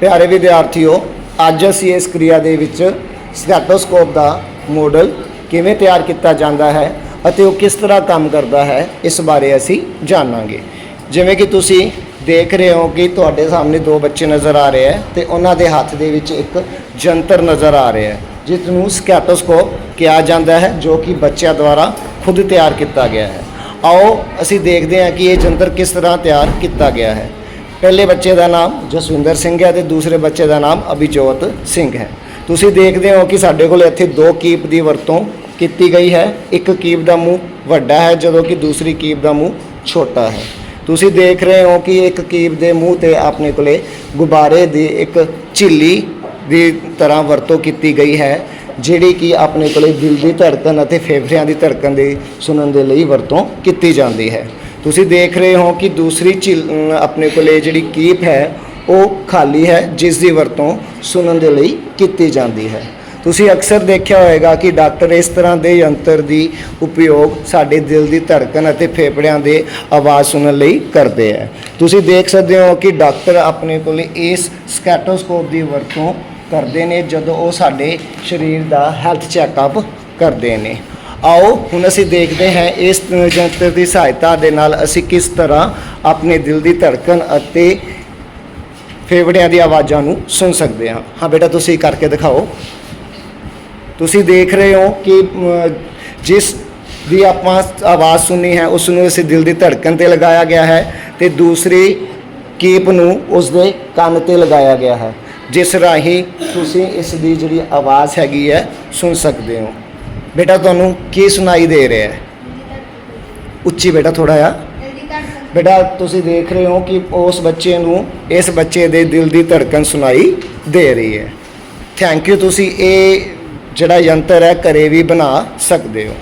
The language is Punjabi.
ਪਿਆਰੇ ਵਿਦਿਆਰਥੀਓ, ਅੱਜ ਅਸੀਂ ਇਸ ਕਿਰਿਆ ਦੇ ਵਿੱਚ ਸਟੈਟੋਸਕੋਪ ਦਾ ਮਾਡਲ ਕਿਵੇਂ ਤਿਆਰ ਕੀਤਾ ਜਾਂਦਾ ਹੈ ਅਤੇ ਉਹ ਕਿਸ ਤਰ੍ਹਾਂ ਕੰਮ ਕਰਦਾ ਹੈ, ਇਸ ਬਾਰੇ ਅਸੀਂ ਜਾਣਾਂਗੇ। ਜਿਵੇਂ ਕਿ ਤੁਸੀਂ ਦੇਖ ਰਹੇ ਹੋ ਕਿ ਤੁਹਾਡੇ ਸਾਹਮਣੇ ਦੋ ਬੱਚੇ ਨਜ਼ਰ ਆ ਰਹੇ ਹੈ ਤੇ ਉਹਨਾਂ ਦੇ ਹੱਥ ਦੇ ਵਿੱਚ ਇੱਕ ਜੰਤਰ ਨਜ਼ਰ ਆ ਰਿਹਾ ਹੈ ਜਿਸ ਨੂੰ ਸਕੈਟੋਸਕੋਪ ਕਿਹਾ ਜਾਂਦਾ ਹੈ, ਜੋ ਕਿ ਬੱਚਿਆਂ ਦੁਆਰਾ ਖੁਦ ਤਿਆਰ ਕੀਤਾ ਗਿਆ ਹੈ। ਆਓ, ਅਸੀਂ ਦੇਖਦੇ ਹਾਂ ਕਿ ਇਹ ਜੰਤਰ ਕਿਸ ਤਰ੍ਹਾਂ ਤਿਆਰ ਕੀਤਾ ਗਿਆ ਹੈ। ਪਹਿਲੇ ਬੱਚੇ ਦਾ ਨਾਮ ਜਸਵਿੰਦਰ ਸਿੰਘ ਹੈ ਤੇ ਦੂਸਰੇ ਬੱਚੇ ਦਾ ਨਾਮ ਅਭਿਜੋਤ ਸਿੰਘ ਹੈ। ਤੁਸੀਂ ਦੇਖਦੇ ਹੋ ਕਿ ਸਾਡੇ ਕੋਲ ਇੱਥੇ ਦੋ ਕੀਪ ਦੀ ਵਰਤੋਂ ਕੀਤੀ ਗਈ ਹੈ। ਇੱਕ ਕੀਪ ਦਾ ਮੂੰਹ ਵੱਡਾ ਹੈ, ਜਦੋਂ ਕਿ ਦੂਸਰੀ ਕੀਪ ਦਾ ਮੂੰਹ ਛੋਟਾ ਹੈ। ਤੁਸੀਂ ਦੇਖ ਰਹੇ ਹੋ ਕਿ ਇੱਕ ਕੀਪ ਦੇ ਮੂੰਹ ਤੇ ਆਪਣੇ ਕੋਲੇ ਗੁਬਾਰੇ ਦੀ ਇੱਕ ਝਿੱਲੀ ਦੀ ਤਰ੍ਹਾਂ ਵਰਤੋਂ ਕੀਤੀ ਗਈ ਹੈ, ਜਿਹੜੀ ਕਿ ਆਪਣੇ ਕੋਲੇ ਦਿਲ ਦੀ ਧੜਕਣ ਅਤੇ ਫੇਫੜਿਆਂ ਦੀ ਧੜਕਣ ਦੇ ਸੁਣਨ ਦੇ ਲਈ ਵਰਤੋਂ ਕੀਤੀ ਜਾਂਦੀ ਹੈ। ਤੁਸੀਂ ਦੇਖ ਰਹੇ ਹੋ ਕਿ ਦੂਸਰੀ ਝਿੱਲ ਆਪਣੇ ਕੋਲੇ ਜਿਹੜੀ ਕੀਪ ਹੈ, ਉਹ ਖਾਲੀ ਹੈ, ਜਿਸ ਦੀ ਵਰਤੋਂ ਸੁਣਨ ਦੇ ਲਈ ਕੀਤੀ ਜਾਂਦੀ ਹੈ। ਤੁਸੀਂ ਅਕਸਰ ਦੇਖਿਆ ਹੋਵੇਗਾ ਕਿ ਡਾਕਟਰ ਇਸ ਤਰ੍ਹਾਂ ਦੇ ਯੰਤਰ ਦੀ ਉਪਯੋਗ ਸਾਡੇ ਦਿਲ ਦੀ ਧੜਕਣ ਅਤੇ ਫੇਫੜਿਆਂ ਦੇ ਆਵਾਜ਼ ਸੁਣਨ ਲਈ ਕਰਦੇ ਹੈ। ਤੁਸੀਂ ਦੇਖ ਸਕਦੇ ਹੋ ਕਿ ਡਾਕਟਰ ਆਪਣੇ ਕੋਲ ਇਸ ਸਕੈਟੋਸਕੋਪ ਦੀ ਵਰਤੋਂ ਕਰਦੇ ਨੇ, ਜਦੋਂ ਉਹ ਸਾਡੇ ਸਰੀਰ ਦਾ ਹੈਲਥ ਚੈੱਕਅਪ ਕਰਦੇ ਨੇ। ਆਓ ਹੁਣ ਅਸੀਂ ਦੇਖਦੇ ਹਾਂ ਇਸ ਯੰਤਰ ਦੀ ਸਹਾਇਤਾ ਦੇ ਨਾਲ ਅਸੀਂ ਕਿਸ ਤਰ੍ਹਾਂ ਆਪਣੇ ਦਿਲ ਦੀ ਧੜਕਣ ਅਤੇ ਫੇਫੜਿਆਂ ਦੀ ਆਵਾਜ਼ਾਂ ਨੂੰ ਸੁਣ ਸਕਦੇ ਹਾਂ। ਹਾਂ ਬੇਟਾ, ਤੁਸੀਂ ਕਰਕੇ ਦਿਖਾਓ। ਤੁਸੀਂ ਦੇਖ ਰਹੇ ਹੋ ਕਿ ਜਿਸ ਦੀ ਆਪਾਂ ਆਵਾਜ਼ ਸੁਣੀ ਹੈ ਉਸ ਨੂੰ ਅਸੀਂ ਦਿਲ ਦੀ ਧੜਕਣ ਤੇ ਲਗਾਇਆ ਗਿਆ ਹੈ ਤੇ ਦੂਸਰੀ ਕੀਪ ਨੂੰ ਉਸ ਦੇ ਕੰਨ ਤੇ ਲਗਾਇਆ ਗਿਆ ਹੈ। ਜਿਸ ਰਾਹੀਂ ਤੁਸੀਂ ਇਸ ਦੀ ਜਿਹੜੀ ਆਵਾਜ਼ ਹੈਗੀ ਹੈ, ਸੁਣ ਸਕਦੇ ਹੋ। ਬੇਟਾ ਤੁਹਾਨੂੰ ਕੀ ਸੁਣਾਈ ਦੇ ਰਿਹਾ ਹੈ? ਉੱਚੀ ਬੇਟਾ ਥੋੜਾ ਜਿਹਾ। ਬੇਟਾ, ਤੁਸੀਂ ਦੇਖ ਰਹੇ ਹੋ ਕਿ ਉਸ ਬੱਚੇ ਨੂੰ, ਇਸ ਬੱਚੇ ਦੇ ਦਿਲ ਦੀ ਧੜਕਣ ਸੁਣਾਈ ਦੇ ਰਹੀ ਹੈ। ਥੈਂਕ ਯੂ ਤੁਸੀਂ ਇਹ ਜਿਹੜਾ ਯੰਤਰ ਹੈ, ਘਰੇ ਵੀ ਬਣਾ ਸਕਦੇ ਹੋ।